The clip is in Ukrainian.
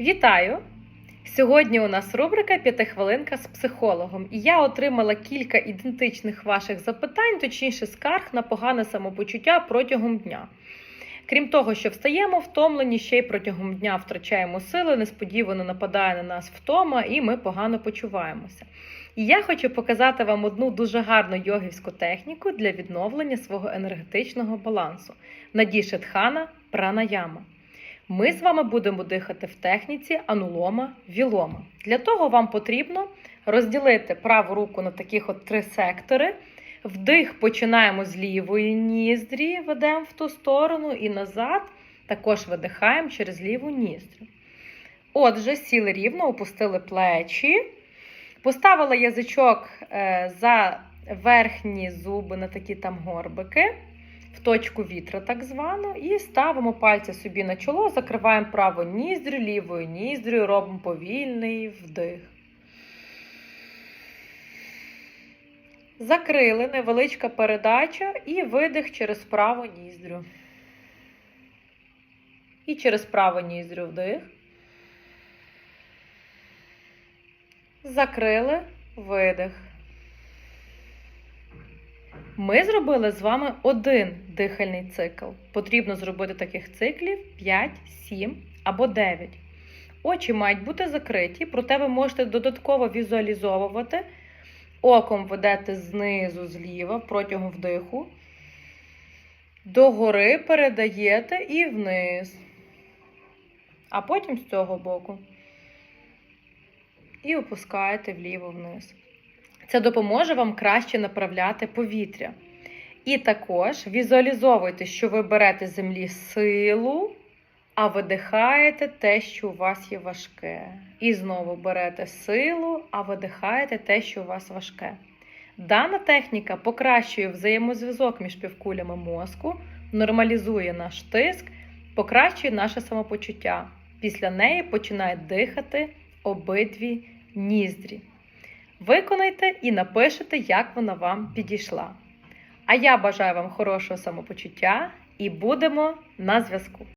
Вітаю! Сьогодні у нас рубрика П'ятихвилинка з психологом. І я отримала кілька ідентичних ваших запитань, точніше, скарг на погане самопочуття протягом дня. Крім того, що встаємо втомлені, ще й протягом дня втрачаємо сили, несподівано нападає на нас втома, і ми погано почуваємося. І я хочу показати вам одну дуже гарну йогівську техніку для відновлення свого енергетичного балансу Надішетхана Пранаяма. Ми з вами будемо дихати в техніці анулома вілома. Для того вам потрібно розділити праву руку на таких от три сектори. Вдих починаємо з лівої ніздрі, ведемо в ту сторону і назад. Також видихаємо через ліву ніздрю. Отже, сіли рівно, опустили плечі. Поставила язичок е, за верхні зуби на такі там горбики в точку вітра, так звану, і ставимо пальці собі на чоло, закриваємо праву ніздрю, лівою ніздрю, робимо повільний вдих. Закрили невеличка передача і видих через праву ніздрю. І через праву ніздрю вдих. Закрили видих. Ми зробили з вами один дихальний цикл. Потрібно зробити таких циклів 5, 7 або 9. Очі мають бути закриті, проте ви можете додатково візуалізовувати. Оком ведете знизу зліва протягом вдиху. Догори передаєте і вниз. А потім з цього боку. І опускаєте вліво вниз. Це допоможе вам краще направляти повітря. І також візуалізовуйте, що ви берете землі силу, а видихаєте те, що у вас є важке. І знову берете силу, а видихаєте те, що у вас важке. Дана техніка покращує взаємозв'язок між півкулями мозку, нормалізує наш тиск, покращує наше самопочуття. Після неї починає дихати обидві ніздрі. Виконайте і напишете, як вона вам підійшла. А я бажаю вам хорошого самопочуття і будемо на зв'язку.